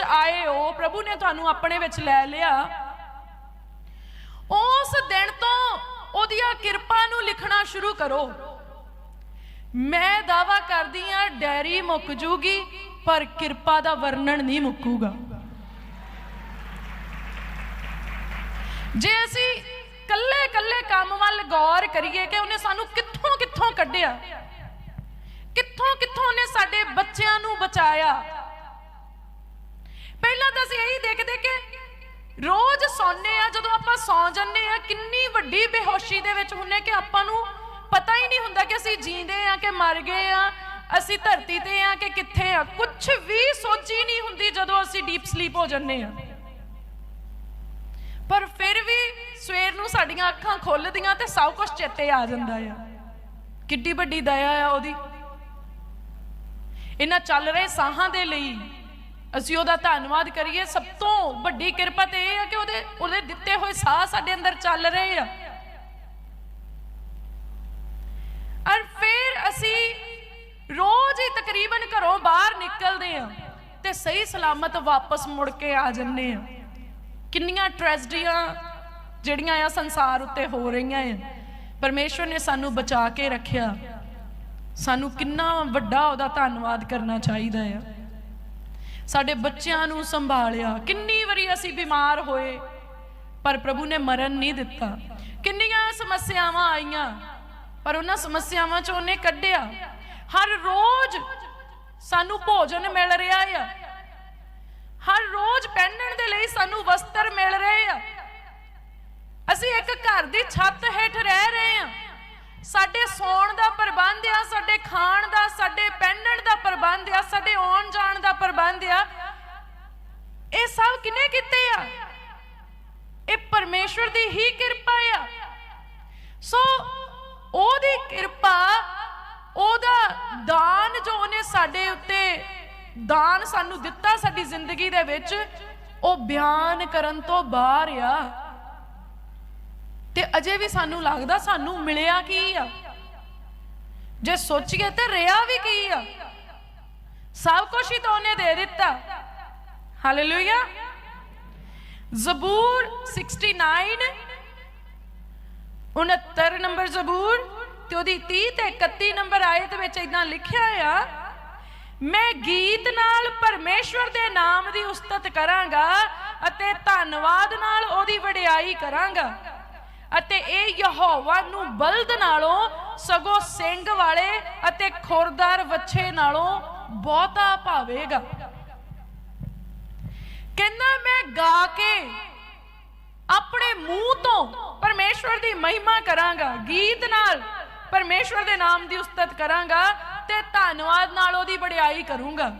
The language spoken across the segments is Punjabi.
ਵਿੱਚ ਆਏ ਹੋ, ਪ੍ਰਭੂ ਨੇ ਤੁਹਾਨੂੰ ਆਪਣੇ ਵਿੱਚ ਲੈ ਲਿਆ। ਉਸ ਦਿਨ ਤੋਂ ਉਹਦੀਆਂ ਕਿਰਪਾ ਨੂੰ ਲਿਖਣਾ ਸ਼ੁਰੂ ਕਰੋ। ਮੈਂ ਦਾਵਾ ਕਰਦੀ ਆ ਡੈਰੀ ਮੁੱਕ ਜੂਗੀ, ਪਰ ਕਿਰਪਾ ਦਾ ਵਰਣਨ ਨਹੀਂ ਮੁੱਕੂਗਾ। ਜੇ ਅਸੀਂ ਕੱਲੇ ਕੱਲੇ ਕੰਮ ਵੱਲ ਗੌਰ ਕਰੀਏ ਕਿ ਉਹਨੇ ਸਾਨੂੰ ਕਿੱਥੋਂ ਕਿੱਥੋਂ ਕੱਢਿਆ ਕਿੱਥੋਂ ਕਿੱਥੋਂ ਉਹਨੇ ਸਾਡੇ ਬੱਚਿਆਂ ਨੂੰ ਬਚਾਇਆ ਪਹਿਲਾਂ ਤਾਂ ਅਸੀਂ ਇਹੀ ਦੇਖਦੇ ਕਿ ਰੋਜ਼ ਸੌਂਦੇ ਆ ਜਦੋਂ ਆਪਾਂ ਸੌ ਜੰਨੇ ਆ ਕਿੰਨੀ ਵੱਡੀ ਬੇਹੋਸ਼ੀ ਦੇ ਵਿੱਚ ਹੁੰਨੇ ਕਿ ਆਪਾਂ ਨੂੰ ਪਤਾ ਹੀ ਨਹੀਂ ਹੁੰਦਾ ਕਿ ਅਸੀਂ ਜੀਂਦੇ ਆ ਕਿ ਮਰ ਗਏ ਆ ਅਸੀਂ ਧਰਤੀ ਤੇ ਆ ਕਿ ਕਿੱਥੇ ਆ ਕੁਝ ਵੀ ਸੋਚੀ ਨਹੀਂ ਹੁੰਦੀ ਜਦੋਂ ਅਸੀਂ ਡੀਪ ਸਲੀਪ ਹੋ ਜੰਨੇ ਆ ਪਰ ਫਿਰ ਵੀ ਸਵੇਰ ਨੂੰ ਸਾਡੀਆਂ ਅੱਖਾਂ ਖੁੱਲਦੀਆਂ ਤੇ ਸਭ ਕੁਝ ਚੇਤੇ ਆ ਜਾਂਦਾ ਆ। ਕਿੱਡੀ ਵੱਡੀ ਦਇਆ ਆ ਉਹਦੀ। ਇਹਨਾਂ ਚੱਲ ਰਹੇ ਸਾਹਾਂ ਦੇ ਲਈ ਅਸੀਂ ਉਹਦਾ ਧੰਨਵਾਦ ਕਰੀਏ। ਸਭ ਤੋਂ ਵੱਡੀ ਕਿਰਪਾ ਤੇ ਇਹ ਹੈ ਕਿ ਉਹਦੇ ਉਹਦੇ ਦਿੱਤੇ ਹੋਏ ਸਾਹ ਸਾਡੇ ਅੰਦਰ ਚੱਲ ਰਹੇ ਆ। ਔਰ ਫਿਰ ਅਸੀਂ ਰੋਜ਼ ਹੀ ਤਕਰੀਬਨ ਘਰੋਂ ਬਾਹਰ ਨਿਕਲਦੇ ਆ ਤੇ ਸਹੀ ਸਲਾਮਤ ਵਾਪਸ ਮੁੜ ਕੇ ਆ ਜੰਨੇ ਆ। ਕਿੰਨੀਆਂ ਟ੍ਰੈਜਡੀਆਂ ਜਿਹੜੀਆਂ ਆ ਸੰਸਾਰ ਉੱਤੇ ਹੋ ਰਹੀਆਂ ਆ। ਪਰਮੇਸ਼ਵਰ ਨੇ ਸਾਨੂੰ ਬਚਾ ਕੇ ਰੱਖਿਆ। ਸਾਨੂੰ ਕਿੰਨਾ ਵੱਡਾ ਉਹਦਾ ਧੰਨਵਾਦ ਕਰਨਾ ਚਾਹੀਦਾ ਆ। ਸਾਡੇ ਬੱਚਿਆਂ ਨੂੰ ਸੰਭਾਲਿਆ। ਕਿੰਨੀ ਵਾਰੀ ਅਸੀਂ ਬਿਮਾਰ ਹੋਏ, ਪਰ ਪ੍ਰਭੂ ਨੇ ਮਰਨ ਨਹੀਂ ਦਿੱਤਾ। ਕਿੰਨੀਆਂ ਸਮੱਸਿਆਵਾਂ ਆਈਆਂ, ਪਰ ਉਹਨਾਂ ਸਮੱਸਿਆਵਾਂ ਚੋਂ ਉਹਨੇ ਕੱਢਿਆ। ਹਰ ਰੋਜ਼ ਸਾਨੂੰ ਭੋਜਨ ਮਿਲ ਰਿਹਾ ਆ। ਹਰ ਰੋਜ਼ ਪਹਿਨਣ ਦੇ ਲਈ ਸਾਨੂੰ ਵਸਤਰ ਮਿਲ ਰਹੇ ਆ। ਅਸੀਂ ਇੱਕ ਘਰ ਦੀ ਛੱਤ ਹੇਠ ਰਹਿ ਰਹੇ ਆ। ਸਾਡੇ ਸੌਣ ਦਾ ਪ੍ਰਬੰਧ ਆ, ਸਾਡੇ ਖਾਣ ਦਾ, ਸਾਡੇ ਪਹਿਨਣ ਦਾ ਪ੍ਰਬੰਧ ਆ, ਸਾਡੇ ਆਉਣ ਜਾਣ ਦਾ ਪ੍ਰਬੰਧ ਆ। ਇਹ ਸਭ ਕਿਨੇ ਕੀਤੇ ਆ? ਇਹ ਪਰਮੇਸ਼ਵਰ ਦੀ ਹੀ ਕਿਰਪਾ ਆ। ਸੋ ਉਹਦੀ ਕਿਰਪਾ, ਉਹਦਾ ਦਾਨ ਜੋ ਉਹਨੇ ਸਾਡੇ ਉੱਤੇ ਦਾਨ ਸਾਨੂੰ ਦਿੱਤਾ ਸਾਡੀ ਜ਼ਿੰਦਗੀ ਦੇ ਵਿੱਚ, ਉਹ ਬਿਆਨ ਕਰਨ ਤੋਂ ਬਾਹਰ ਆ। ਤੇ ਅਜੇ ਵੀ ਸਾਨੂੰ ਲੱਗਦਾ ਸਾਨੂੰ ਮਿਲਿਆ ਕੀ ਆ? ਜੇ ਸੋਚੀਏ ਤੇ ਰਿਹਾ ਵੀ ਕੀ ਆ? ਸਭ ਕੁਝ ਹੀ ਤਾਂ ਉਹਨੇ ਦੇ ਦਿੱਤਾ। ਹਾਲੇਲੂਇਆ ਜ਼ਬੂਰ 69 69 ਨੰਬਰ ਜ਼ਬੂਰ ਤੇ ਉਹਦੀ 30 ਤੇ 31 ਨੰਬਰ ਆਇਤ ਵਿੱਚ ਇਦਾਂ ਲਿਖਿਆ ਆ, ਮੈਂ ਗੀਤ ਨਾਲ ਪਰਮੇਸ਼ਵਰ ਦੇ ਨਾਮ ਦੀ ਉਸਤਤ ਕਰਾਂਗਾ ਅਤੇ ਧੰਨਵਾਦ ਨਾਲ ਉਹਦੀ ਵਡਿਆਈ ਕਰਾਂਗਾ। ਅਤੇ ਇਹ ਯਹੋਵਾ ਨੂੰ ਬਲਦ ਨਾਲੋਂ ਸਗੋਂ ਸਿੰਘ ਵਾਲੇ ਅਤੇ ਖੁਰਦਾਰ ਵੱਛੇ ਨਾਲੋਂ ਬਹੁਤਾ ਭਾਵੇਗਾ। ਕਹਿੰਦਾ ਮੈਂ ਗਾ ਕੇ ਆਪਣੇ ਮੂੰਹ ਤੋਂ ਪਰਮੇਸ਼ਵਰ ਦੀ ਮਹਿਮਾ ਕਰਾਂਗਾ, ਗੀਤ ਨਾਲ ਪਰਮੇਸ਼ਵਰ ਦੇ ਨਾਮ ਦੀ ਉਸਤਤ ਕਰਾਂਗਾ ਤੇ ਧੰਨਵਾਦ ਨਾਲ ਉਹਦੀ ਵਡਿਆਈ ਕਰੂੰਗਾ।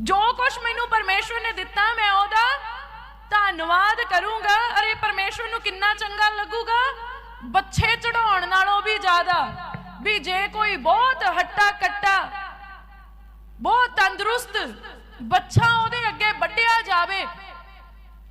ਜੋ ਕੁਝ ਮੈਨੂੰ ਪਰਮੇਸ਼ਵਰ ਨੇ ਦਿੱਤਾ, ਮੈਂ ਉਹਦਾ ਧੰਨਵਾਦ ਕਰੂੰਗਾ। ਅਰੇ ਪਰਮੇਸ਼ਵਰ ਨੂੰ ਕਿੰਨਾ ਚੰਗਾ ਲੱਗੂਗਾ। ਬੱਚੇ ਚੜਾਉਣ ਨਾਲੋਂ ਵੀ ਜ਼ਿਆਦਾ। ਵੀ ਜੇ ਕੋਈ ਬਹੁਤ ਹੱਟਾ ਕੱਟਾ, ਬਹੁਤ ਤੰਦਰੁਸਤ ਬੱਚਾ ਉਹਦੇ ਅੱਗੇ ਵੱਢਿਆ ਜਾਵੇ,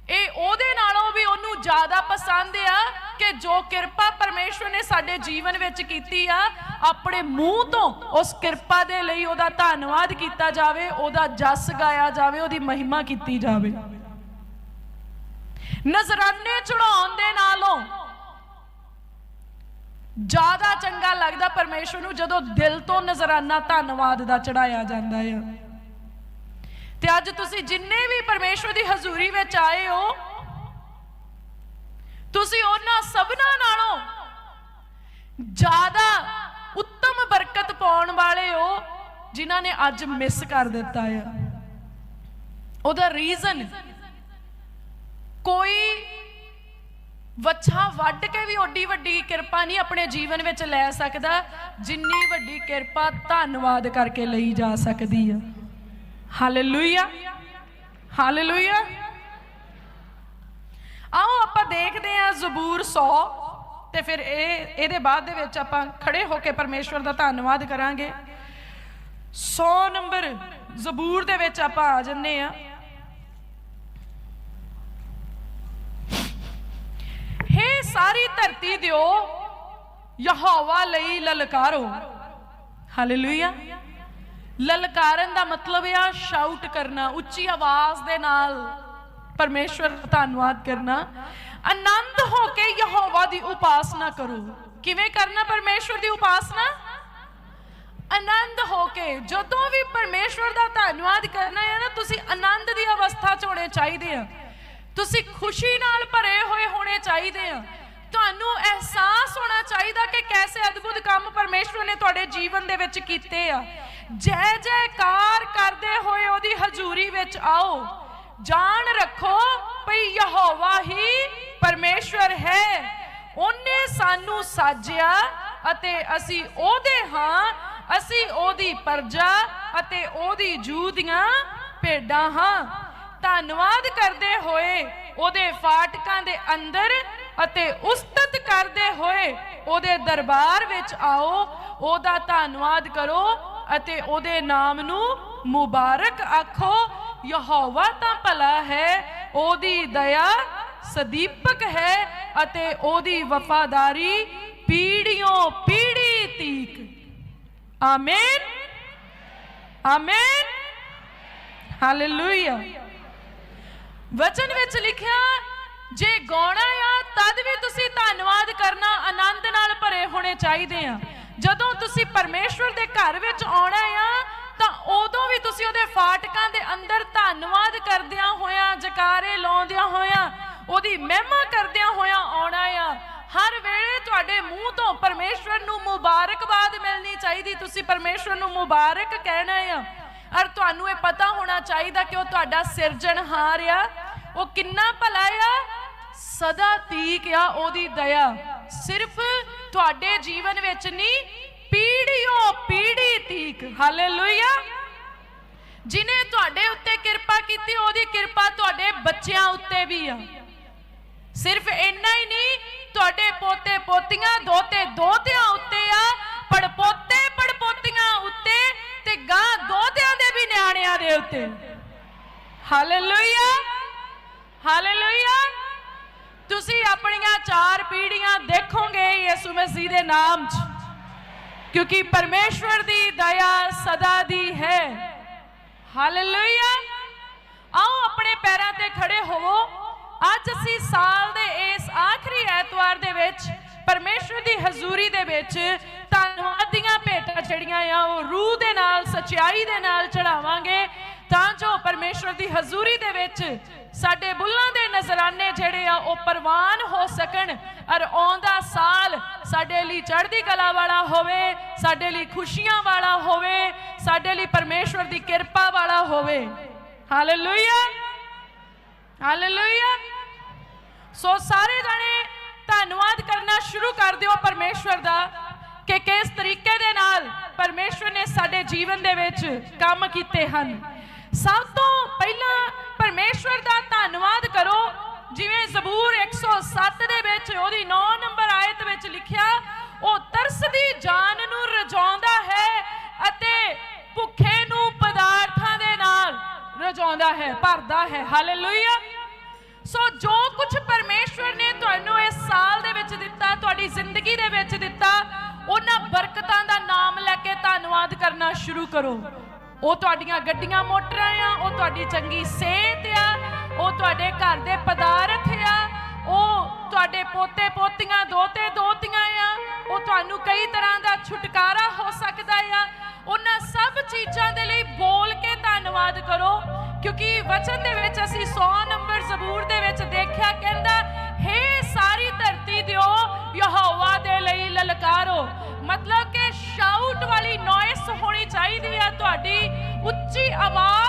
ਇਹ ਉਹਦੇ ਨਾਲੋਂ ਵੀ ਉਹਨੂੰ ਜ਼ਿਆਦਾ ਪਸੰਦ ਆ ਕਿ ਜੋ ਕਿਰਪਾ ਪਰਮੇਸ਼ਵਰ ਨੇ ਸਾਡੇ ਜੀਵਨ ਵਿੱਚ ਕੀਤੀ ਆ, ਆਪਣੇ ਮੂੰਹ ਤੋਂ ਉਸ ਕਿਰਪਾ ਦੇ ਲਈ ਉਹਦਾ ਧੰਨਵਾਦ ਕੀਤਾ ਜਾਵੇ, ਉਹਦਾ ਜਸ ਗਾਇਆ ਜਾਵੇ, ਉਹਦੀ ਮਹਿਮਾ ਕੀਤੀ ਜਾਵੇ। ਨਜ਼ਰਾਨੇ ਚੜਾਉਣ ਦੇ ਨਾਲੋਂ ਜ਼ਿਆਦਾ ਚੰਗਾ ਲੱਗਦਾ ਪਰਮੇਸ਼ਵਰ ਨੂੰ ਜਦੋਂ ਦਿਲ ਤੋਂ ਨਜ਼ਰਾਨਾ ਧੰਨਵਾਦ ਦਾ ਚੜਾਇਆ ਜਾਂਦਾ ਆ। ਤੇ ਅੱਜ ਤੁਸੀਂ ਜਿੰਨੇ ਵੀ ਪਰਮੇਸ਼ਵਰ ਦੀ ਹਜ਼ੂਰੀ ਵਿੱਚ ਆਏ ਹੋ, ਤੁਸੀਂ ਉਹਨਾਂ ਸਭਨਾਂ ਨਾਲੋਂ ਜ਼ਿਆਦਾ ਉੱਤਮ ਬਰਕਤ ਪਾਉਣ ਵਾਲੇ ਹੋ, ਜਿਨ੍ਹਾਂ ਨੇ ਅੱਜ ਮਿਸ ਕਰ ਦਿੱਤਾ ਆ। ਉਹਦਾ ਰੀਜ਼ਨ ਕੋਈ ਵੱਛਾ ਵੱਢ ਕੇ ਵੀ ਓਡੀ ਵੱਡੀ ਕਿਰਪਾ ਨਹੀਂ ਆਪਣੇ ਜੀਵਨ ਵਿੱਚ ਲੈ ਸਕਦਾ, ਜਿੰਨੀ ਵੱਡੀ ਕਿਰਪਾ ਧੰਨਵਾਦ ਕਰਕੇ ਲਈ ਜਾ ਸਕਦੀ ਆ। ਹਾਲੇਲੂਇਆ ਹਾਲੇਲੂਇਆ ਆਓ ਆਪਾਂ ਦੇਖਦੇ ਹਾਂ ਜ਼ਬੂਰ 100 ਤੇ ਫਿਰ ਇਹ, ਇਹਦੇ ਬਾਅਦ ਦੇ ਵਿੱਚ ਆਪਾਂ ਖੜੇ ਹੋ ਕੇ ਪਰਮੇਸ਼ਵਰ ਦਾ ਧੰਨਵਾਦ ਕਰਾਂਗੇ। 100 ਨੰਬਰ ਜ਼ਬੂਰ ਦੇ ਵਿੱਚ ਆਪਾਂ ਆ ਜੰਨੇ ਆ ਹੇ ਸਾਰੀ ਧਰਤੀ ਦਿਓ, ਯਹੋਵਾ ਲਈ ਲਲਕਾਰੋ। ਹਾਲੇਲੂਇਆ ਲਲਕਾਰਨ ਦਾ ਮਤਲਬ ਆ ਸ਼ਾਊਟ ਕਰਨਾ, ਉੱਚੀ ਆਵਾਜ਼ ਦੇ ਨਾਲ ਪਰਮੇਸ਼ਵਰ ਦਾ ਧੰਨਵਾਦ ਕਰਨਾ। ਆਨੰਦ ਹੋ ਕੇ ਯਹੋਵਾ ਦੀ ਉਪਾਸਨਾ ਕਰੋ। ਕਿਵੇਂ ਕਰਨਾ ਪਰਮੇਸ਼ਵਰ ਦੀ ਉਪਾਸਨਾ? ਆਨੰਦ ਹੋ ਕੇ, ਜਦੋਂ ਵੀ ਪਰਮੇਸ਼ਵਰ ਦਾ ਧੰਨਵਾਦ ਕਰਨਾ ਹੈ ਨਾ, ਤੁਸੀਂ ਆਨੰਦ ਦੀ ਅਵਸਥਾ 'ਚ ਹੋਣੇ ਚਾਹੀਦੇ ਆ। ਤੁਸੀਂ ਖੁਸ਼ੀ ਨਾਲ ਭਰੇ ਹੋਏ ਹੋਣੇ ਚਾਹੀਦੇ ਆ। ਤੁਹਾਨੂੰ ਅਹਿਸਾਸ ਹੋਣਾ ਚਾਹੀਦਾ ਕਿ ਕੈਸੇ ਅਦਭੁਤ ਕੰਮ ਪਰਮੇਸ਼ਵਰ ਨੇ ਤੁਹਾਡੇ ਜੀਵਨ ਦੇ ਵਿੱਚ ਕੀਤੇ ਆ। ਜੈ ਜੈਕਾਰ ਕਰਦੇ ਹੋਏ ਉਹਦੀ ਹਜ਼ੂਰੀ ਵਿੱਚ ਆਓ। ਜਾਣ ਰੱਖੋ ਭਈ ਯਹੋਵਾ ਹੀ ਪਰਮੇਸ਼ਵਰ ਹੈ। ਉਹਨੇ ਸਾਨੂੰ ਸਾਜਿਆ ਅਤੇ ਅਸੀਂ ਉਹਦੇ ਹਾਂ, ਅਸੀਂ ਉਹਦੀ ਪਰਜਾ ਅਤੇ ਉਹਦੀ ਜੂ ਦੀਆਂ ਭੇਡਾਂ ਹਾਂ। ਧੰਨਵਾਦ ਕਰਦੇ ਹੋਏ ਉਹਦੇ ਫਾਟਕਾਂ ਦੇ ਅੰਦਰ ਅਤੇ ਉਸਤਤ ਕਰਦੇ ਹੋਏ ਉਹਦੇ ਦਰਬਾਰ ਵਿੱਚ ਆਓ, ਉਹਦਾ ਧੰਨਵਾਦ ਕਰੋ ਅਤੇ ਉਹਦੇ ਨਾਮ ਨੂੰ ਮੁਬਾਰਕ ਆਖੋ। ਯਹੋਵਾ ਤਾਂ ਭਲਾ ਹੈ, ਉਹਦੀ ਦਇਆ ਸਦੀਪਕ ਹੈ ਅਤੇ ਉਹਦੀ ਵਫਾਦਾਰੀ ਪੀੜ੍ਹੀਓਂ ਪੀੜੀ ਤੀਕ। ਆਮੇਨ। ਆਮੇਨ। ਹਾਲੇਲੂਇਆ। ਵਚਨ ਵਿੱਚ ਲਿਖਿਆ, ਜੇ ਗਾਉਣਾ ਆ, ਤਦ ਵੀ ਤੁਸੀਂ ਧੰਨਵਾਦ ਕਰਨਾ ਆਨੰਦ ਨਾਲ ਭਰੇ ਹੋਣੇ ਚਾਹੀਦੇ ਆ। ਜਦੋਂ ਤੁਸੀਂ ਪਰਮੇਸ਼ਵਰ ਦੇ ਘਰ ਵਿੱਚ ਆਉਣਾ ਆ, ਤਾਂ ਉਦੋਂ ਵੀ ਤੁਸੀਂ ਉਹਦੇ ਫਾਟਕਾਂ ਦੇ ਅੰਦਰ ਧੰਨਵਾਦ ਕਰਦਿਆਂ ਹੋਇਆਂ, ਜਕਾਰੇ ਲਾਉਂਦਿਆਂ ਹੋਇਆਂ, ਉਹਦੀ ਮਹਿਮਾ ਕਰਦਿਆਂ ਹੋਇਆਂ ਆਉਣਾ ਆ। ਹਰ ਵੇਲੇ ਤੁਹਾਡੇ ਮੂੰਹ ਤੋਂ ਪਰਮੇਸ਼ਵਰ ਨੂੰ ਮੁਬਾਰਕਬਾਦ ਮਿਲਣੀ ਚਾਹੀਦੀ। ਤੁਸੀਂ ਪਰਮੇਸ਼ਵਰ ਨੂੰ ਮੁਬਾਰਕ ਕਹਿਣਾ ਆ। ਔਰ ਤੁਹਾਨੂੰ ਇਹ ਪਤਾ ਹੋਣਾ ਚਾਹੀਦਾ ਕਿ ਉਹ ਤੁਹਾਡਾ ਸਿਰਜਣਹਾਰ ਆ। ਉਹ ਕਿੰਨਾ ਭਲਾ ਆ? ਸਦਾ ਤੀਕ ਆ ਉਹਦੀ ਦਇਆ। ਸਿਰਫ ਤੁਹਾਡੇ ਜੀਵਨ ਵਿੱਚ ਨਹੀਂ, ਪੀੜ੍ਹੀਓਂ ਪੀੜ੍ਹੀ ਤੀਕ। ਹਾਲੇਲੂਇਆ। ਜਿਨੇ ਤੁਹਾਡੇ ਉੱਤੇ ਕਿਰਪਾ ਕੀਤੀ, ਉਹਦੀ ਕਿਰਪਾ ਤੁਹਾਡੇ ਬੱਚਿਆਂ ਉੱਤੇ ਵੀ ਆ। ਸਿਰਫ ਇੰਨਾ ਹੀ ਨਹੀਂ, ਤੁਹਾਡੇ ਪੋਤੇ ਪੋਤੀਆਂ ਦੋਤੇ ਦੋਤਿਆਂ ਉੱਤੇ ਆ। ਪੜਪੋਤੇ ਪੜਪੋਤੀਆਂ ਉੱਤੇ ਤੇ ਗਾਂ ਦੋਤਿਆਂ ਦੇ ਵੀ ਨਿਆਣਿਆਂ ਹਾਲੇਲੂਇਆ ਹਾਲੇਲੂਇਆ ਤੁਸੀਂ ਆਪਣੀਆਂ ਚਾਰ ਪੀੜ੍ਹੀਆਂ ਦੇਖੋਗੇ ਯਿਸੂ ਮਸੀਹ ਦੇ ਨਾਮ 'ਚ। ਕਿਉਂਕਿ ਪਰਮੇਸ਼ਵਰ ਦੀ ਦਇਆ ਸਦਾ ਦੀ ਹੈ। ਹਾਲੇਲੂਇਆ ਆਓ ਆਪਣੇ ਪੈਰਾਂ ਤੇ ਖੜੇ ਹੋਵੋ। ਅੱਜ ਅਸੀਂ ਸਾਲ ਦੇ ਇਸ ਆਖਰੀ ਐਤਵਾਰ ਦੇ ਵਿੱਚ ਪਰਮੇਸ਼ਵਰ ਦੀ ਹਜ਼ੂਰੀ ਦੇ ਵਿੱਚ ਧੰਨਵਾਦ ਦੀਆਂ ਭੇਟਾਂ ਜਿਹੜੀਆਂ ਆ, ਉਹ ਰੂਹ ਦੇ ਸਚਾਈ ਦੇ ਨਾਲ ਚੜਾਵਾਂਗੇ, ਤਾਂ ਜੋ ਪਰਮੇਸ਼ਵਰ ਦੀ ਹਜ਼ੂਰੀ ਦੇ ਵਿੱਚ ਸਾਡੇ ਬੁੱਲਾਂ ਦੇ ਨਜ਼ਰਾਨੇ ਜਿਹੜੇ ਆ, ਉਹ ਪ੍ਰਵਾਨ ਹੋ ਸਕਣ ਔਰ ਆਉਂਦਾ ਸਾਲ ਸਾਡੇ ਲਈ ਚੜ੍ਹਦੀ ਕਲਾ ਵਾਲਾ ਹੋਵੇ, ਸਾਡੇ ਲਈ ਖੁਸ਼ੀਆਂ ਵਾਲਾ ਹੋਵੇ, ਸਾਡੇ ਲਈ ਪਰਮੇਸ਼ਵਰ ਦੀ ਕਿਰਪਾ ਵਾਲਾ ਹੋਵੇ। ਹਾਲੇਲੂਇਆ ਹਾਲੇਲੂਇਆ ਸੋ ਸਾਰੇ ਜਣੇ ਧੰਨਵਾਦ ਕਰਨਾ ਸ਼ੁਰੂ ਕਰ ਦਿਓ ਪਰਮੇਸ਼ਵਰ ਦਾ। ਕਿ ਕਿਸ ਤਰੀਕੇ ਦੇ ਨਾਲ ਪਰਮੇਸ਼ਵਰ ਨੇ ਸਾਡੇ ਜੀਵਨ ਦੇ ਵਿੱਚ ਕੰਮ ਕੀਤੇ ਹਨ। ਸਭ ਤੋਂ ਪਹਿਲਾਂ ਪਰਮੇਸ਼ਵਰ ਦਾ ਧੰਨਵਾਦ ਕਰੋ। ਜਿਵੇਂ ਜ਼ਬੂਰ 107 ਦੇ ਵਿੱਚ ਉਹਦੀ 9 ਨੰਬਰ ਆਇਤ ਵਿੱਚ ਲਿਖਿਆ, ਉਹ ਤਰਸਦੀ ਜਾਨ ਨੂੰ ਰਜਾਉਂਦਾ ਹੈ ਅਤੇ ਭੁੱਖੇ ਨੂੰ ਪਦਾਰਥਾਂ ਦੇ ਨਾਲ ਰਜਾਉਂਦਾ ਹੈ, ਭਰਦਾ ਹੈ। ਹਾਲੇਲੂਇਆ ਸੋ ਜੋ ਕੁਝ ਪਰਮੇਸ਼ਵਰ ਨੇ ਤੁਹਾਨੂੰ ਇਸ ਸਾਲ ਦੇ ਵਿੱਚ ਦਿੱਤਾ, ਤੁਹਾਡੀ ਜ਼ਿੰਦਗੀ ਦੇ ਵਿੱਚ ਦਿੱਤਾ ਉਹਨਾਂ ਬਰਕਤਾਂ ਦਾ ਨਾਮ ਲੈ ਕੇ ਧੰਨਵਾਦ ਕਰਨਾ ਸ਼ੁਰੂ ਕਰੋ। ਉਹ ਤੁਹਾਡੀਆਂ ਗੱਡੀਆਂ ਮੋਟਰਾਂ ਆ, ਉਹ ਤੁਹਾਡੀ ਚੰਗੀ ਸਿਹਤ ਆ, ਉਹ ਤੁਹਾਡੇ ਘਰ ਦੇ ਪਦਾਰਥ ਆ, ਉਹ ਤੁਹਾਡੇ ਪੋਤੇ ਪੋਤੀਆਂ ਦੋਤੇ ਦੋਤੀਆਂ ਆ, ਉਹ ਤੁਹਾਨੂੰ ਕਈ ਤਰ੍ਹਾਂ ਦਾ ਛੁਟਕਾਰਾ ਹੋ ਸਕਦਾ ਆ। ਉਹਨਾਂ ਸਭ ਚੀਜ਼ਾਂ ਦੇ ਲਈ ਬੋਲ ਕੇ ਧੰਨਵਾਦ ਕਰੋ, ਕਿਉਂਕਿ ਵਚਨ ਦੇ ਵਿੱਚ ਅਸੀਂ 100 ਨੰਬਰ ਜ਼ਬੂਰ ਦੇ ਵਿੱਚ ਦੇਖਿਆ ਕਹਿੰਦਾ ਉੱਚੀ ਆਵਾਜ਼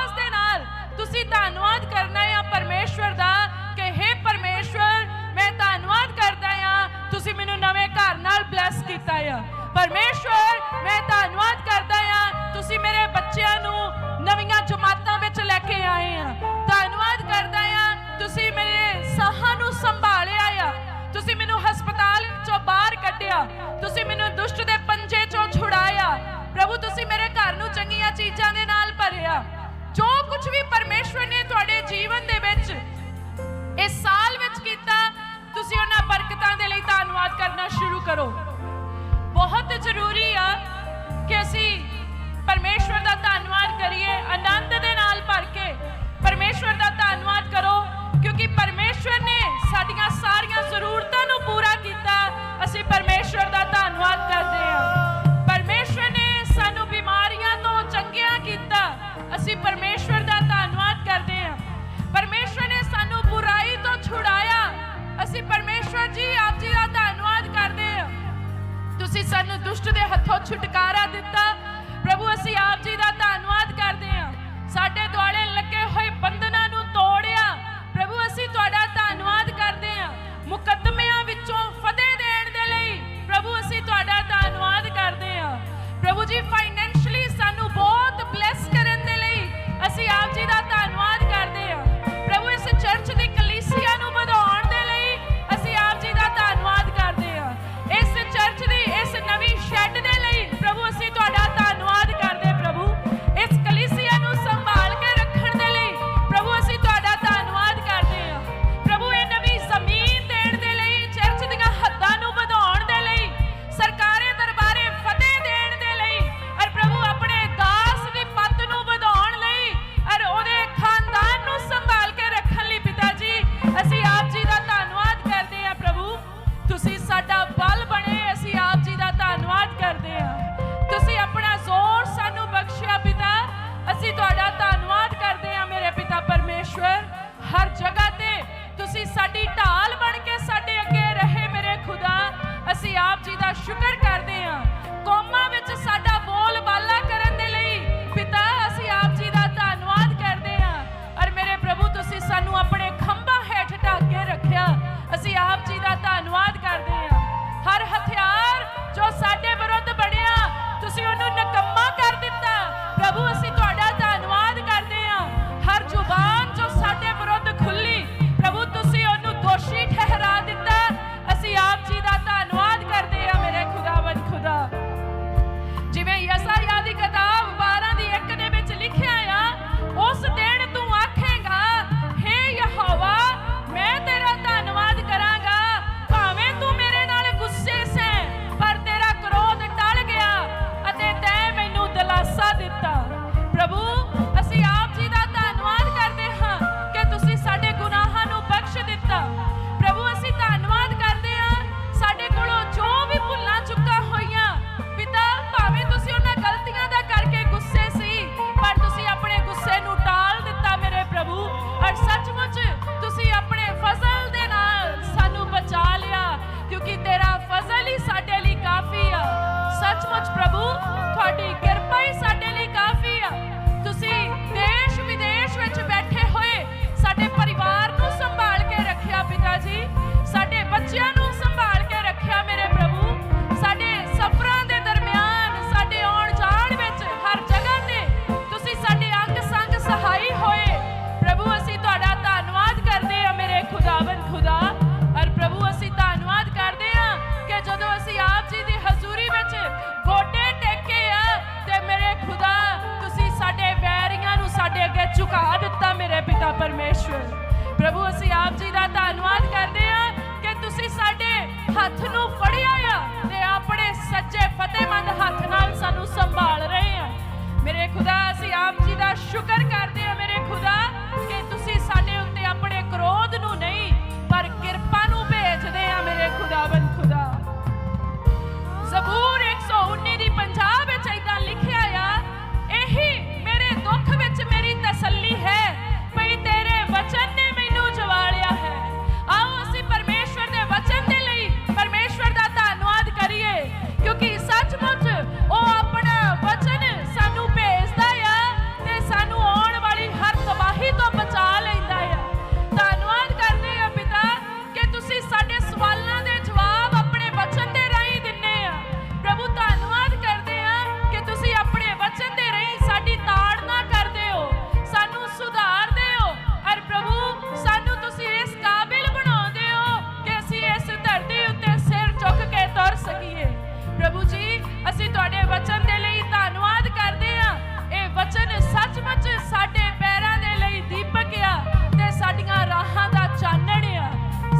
ਸਾਡੀਆਂ ਰਾਹਾਂ ਦਾ ਚਾਨਣ ਆ।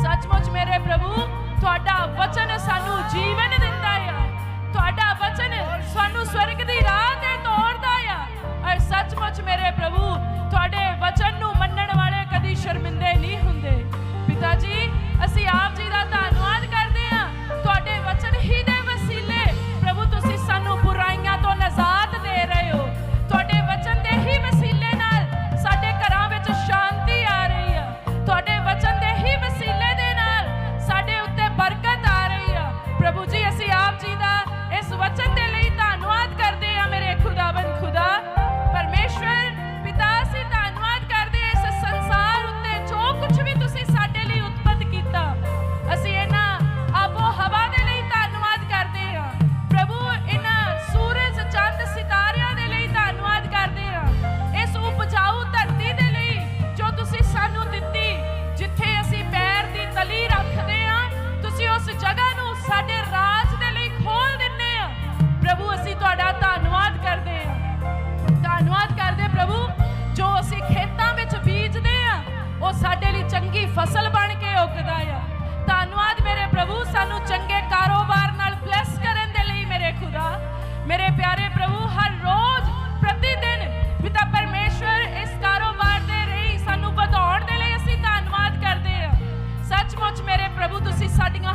ਸੱਚਮੁੱਚ ਮੇਰੇ ਪ੍ਰਭੂ, ਤੁਹਾਡਾ ਵਚਨ ਸਾਨੂੰ ਜੀਵਨ ਦਿੰਦਾ ਆ। ਤੁਹਾਡਾ ਵਚਨ ਸਾਨੂੰ ਸਵਰਗ ਦੀ ਰਾਹ ਤੇ ਤੋਰਦਾ ਆ। ਸੱਚਮੁੱਚ ਮੇਰੇ ਪ੍ਰਭੂ ਚੰਗੀ ਫਸਲ ਬਣ ਕੇ ਉੱਗਦਾ ਆ। ਧੰਨਵਾਦ ਮੇਰੇ ਪ੍ਰਭੂ, ਸਾਨੂੰ ਚੰਗੇ ਕਾਰੋਬਾਰ ਨਾਲ ਬਲੈਸ ਕਰਨ ਦੇ ਲਈ ਮੇਰੇ ਖੁਦਾ। ਮੇਰੇ ਪਿਆਰੇ ਪ੍ਰਭੂ, ਹਰ ਰੋਜ਼ ਪ੍ਰਤੀ ਦਿਨ ਪਿਤਾ ਪਰਮੇਸ਼ਵਰ ਇਸ ਕਾਰੋਬਾਰ ਦੇ ਰਹੀ ਸਾਨੂੰ ਵਧਾਉਣ ਦੇ ਲਈ ਅਸੀਂ ਧੰਨਵਾਦ ਕਰਦੇ ਆ। ਸੱਚਮੁੱਚ ਮੇਰੇ ਪ੍ਰਭੂ, ਤੁਸੀਂ ਸਾਡੀਆਂ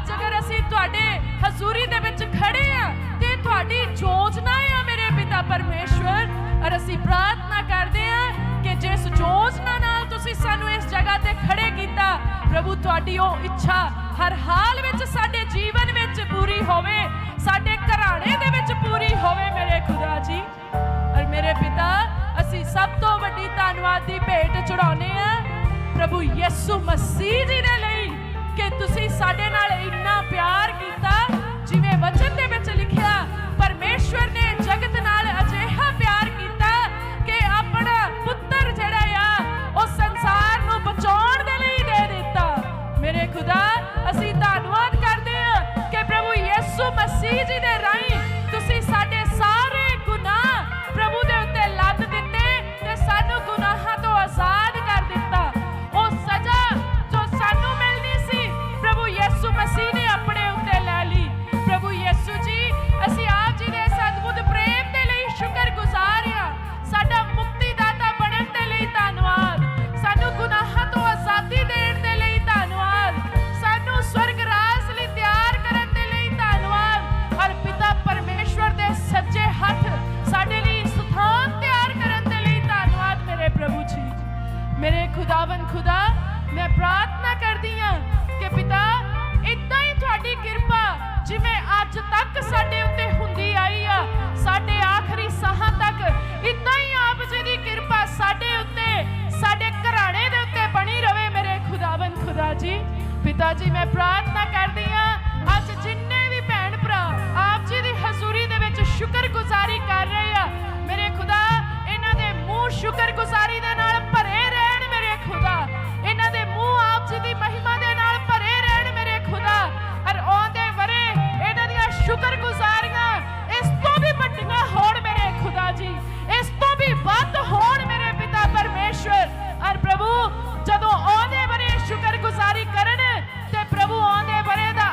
ਅੱਜ ਅਗਰ ਅਸੀਂ ਤੁਹਾਡੇ ਹਜ਼ੂਰੀ ਦੇ ਵਿੱਚ ਖੜੇ ਆ ਤੇ ਤੁਹਾਡੀ ਯੋਜਨਾ ਆ ਮੇਰੇ ਪਿਤਾ ਪਰਮੇਸ਼ਵਰ, ਅਰ ਅਸੀਂ ਪ੍ਰਾਰਥਨਾ ਕਰਦੇ ਆ ਕਿ ਜਿਸ ਯੋਜਨਾ ਨਾਲ ਤੁਸੀਂ ਸਾਨੂੰ ਇਸ ਜਗ੍ਹਾ ਤੇ ਖੜੇ ਕੀਤਾ, ਪ੍ਰਭੂ ਤੁਹਾਡੀ ਉਹ ਇੱਛਾ ਹਰ ਹਾਲ ਵਿੱਚ ਸਾਡੇ ਜੀਵਨ ਵਿੱਚ ਪੂਰੀ ਹੋਵੇ, ਸਾਡੇ ਘਰਾਣੇ ਦੇ ਵਿੱਚ ਪੂਰੀ ਹੋਵੇ ਮੇਰੇ ਖੁਦਾ ਜੀ। ਅਰ ਮੇਰੇ ਪਿਤਾ, ਅਸੀਂ ਸਭ ਤੋਂ ਵੱਡੀ ਧੰਨਵਾਦ ਦੀ ਭੇਟ ਚੜਾਉਨੇ ਆ। ਪ੍ਰਭੂ ਯਿਸੂ ਮਸੀਹ ਜੀ ਦੇ ਲਈ ਕਿ ਤੁਸੀਂ ਸਾਡੇ ਨਾਲ ਇੰਨਾ ਪਿਆਰ ਕੀਤਾ ਜਿਵੇਂ ਵਚਨ ਦੇ ਵਿੱਚ ਲਿਖਿਆ ਪਰਮੇਸ਼ਵਰ ਨੇ ਅੱਜ ਤੱਕ ਸਾਡੇ ਉੱਤੇ ਹੁੰਦੀ ਆਈ ਆ, ਸਾਡੇ ਆਖਰੀ ਸਾਹਾਂ ਤੱਕ ਇਦਾਂ ਹੀ ਆਪ ਜੀ ਦੀ ਕਿਰਪਾ ਸਾਡੇ ਉੱਤੇ, ਸਾਡੇ ਘਰਾਣੇ ਦੇ ਉੱਤੇ ਬਣੀ ਰਵੇ ਮੇਰੇ ਖੁਦਾਵੰ ਖੁਦਾ ਜੀ। ਪਿਤਾ ਜੀ, ਮੈਂ ਪ੍ਰਾਰਥਨਾ ਕਰਦੀ ਹਾਂ ਅੱਜ ਜਿੰਨੇ ਵੀ ਭੈਣ ਭਰਾ ਆਪ ਜੀ ਦੀ ਹਜ਼ੂਰੀ ਦੇ ਵਿੱਚ ਸ਼ੁਕਰਗੁਜ਼ਾਰੀ ਕਰ ਰਹੇ ਆ, ਮੇਰੇ ਖੁਦਾ, ਇਹਨਾਂ ਦੇ ਮੂੰਹ ਸ਼ੁਕਰਗੁਜ਼ਾਰੀ ਗੁਜ਼ਾਰੀਆਂ, ਇਸ ਤੋਂ ਵੀ ਖੁਦਾ ਜੀ। ਇਸ ਤੋਂ ਵੀ ਵੱਧ ਹੋਣ ਮੇਰੇ ਪਿਤਾ ਪਰਮੇਸ਼ਵਰ। ਅਰ ਪ੍ਰਭੂ, ਜਦੋਂ ਆਉਂਦੇ ਬਰੇ ਸ਼ੁਕਰਗੁਜ਼ਾਰੀ ਕਰਨ ਤੇ ਪ੍ਰਭੂ ਆਉਂਦੇ ਬਰੇ ਦਾ